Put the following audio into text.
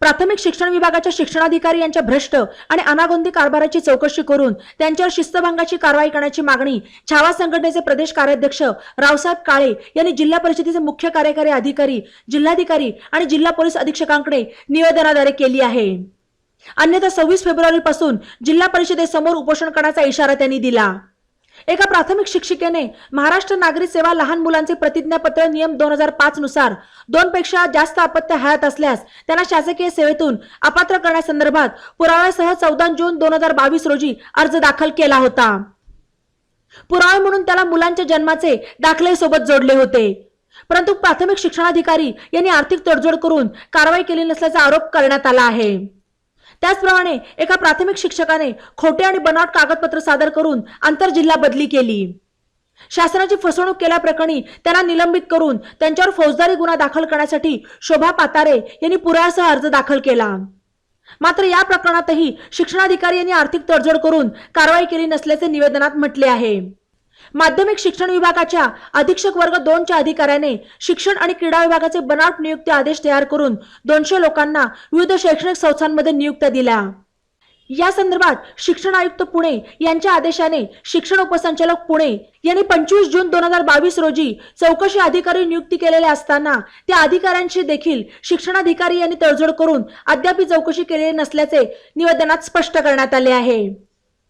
प्राथमिक शिक्षण विभागाच्या शिक्षणाधिकारी यांच्या भ्रष्ट आणि अनागोंदी कारभाराची चौकशी करून त्यांच्यावर शिस्तभंगाची कारवाई करण्याची मागणी छावा संघटनेचे प्रदेश कार्याध्यक्ष रावसाहेब काळे यांनी जिल्हा परिषदेचे मुख्य कार्यकारी अधिकारी जिल्हाधिकारी आणि जिल्हा पोलीस अधीक्षकांकडे निवेदनाद्वारे केली आहे. अन्यथा सव्वीस फेब्रुवारी पासून जिल्हा परिषदेसमोर उपोषण करण्याचा इशारा त्यांनी दिला. एका प्राथमिक शिक्षिकेने महाराष्ट्र नागरी सेवा लहान मुलांचे प्रतिज्ञापत्र नियम दोन हजार पाच नुसार दोन पेक्षा जास्त अपत्य हयात असल्यास त्यांना शासकीय सेवेतून अपात्र करण्यासंदर्भात पुराव्यासह चौदा जून दोन हजार बावीस रोजी अर्ज दाखल केला होता. पुरावे म्हणून त्याला मुलांच्या जन्माचे दाखले सोबत जोडले होते. परंतु प्राथमिक शिक्षणाधिकारी यांनी आर्थिक तडजोड करून कारवाई केली नसल्याचा आरोप करण्यात आला आहे. त्याचप्रमाणे एका प्राथमिक शिक्षकाने खोटे आणि बनावट कागदपत्र सादर करून आंतरजिल्हा बदली केली. शासनाची फसवणूक केल्याप्रकरणी त्यांना निलंबित करून त्यांच्यावर फौजदारी गुन्हा दाखल करण्यासाठी शोभा पातारे यांनी पुरासह अर्ज दाखल केला. मात्र या प्रकरणातही शिक्षणाधिकारी यांनी आर्थिक तडजोड करून कारवाई केली नसल्याचे निवेदनात म्हटले आहे. माध्यमिक शिक्षण विभागाच्या अधीक्षक वर्ग दोनच्या अधिकाऱ्याने शिक्षण आणि क्रीडा विभागाचे बनावट नियुक्ती आदेश तयार करून दोनशे लोकांना विविध शैक्षणिक संस्थांमध्ये नियुक्त्या दिल्या. या संदर्भात शिक्षण आयुक्त पुणे यांच्या आदेशाने शिक्षण उपसंचालक पुणे यांनी पंचवीस जून दोन हजार बावीस रोजी चौकशी अधिकारी नियुक्ती केलेले असताना त्या अधिकाऱ्यांशी देखील शिक्षणाधिकारी यांनी तडजोड करून अद्याप चौकशी केलेली नसल्याचे निवेदनात स्पष्ट करण्यात आले आहे.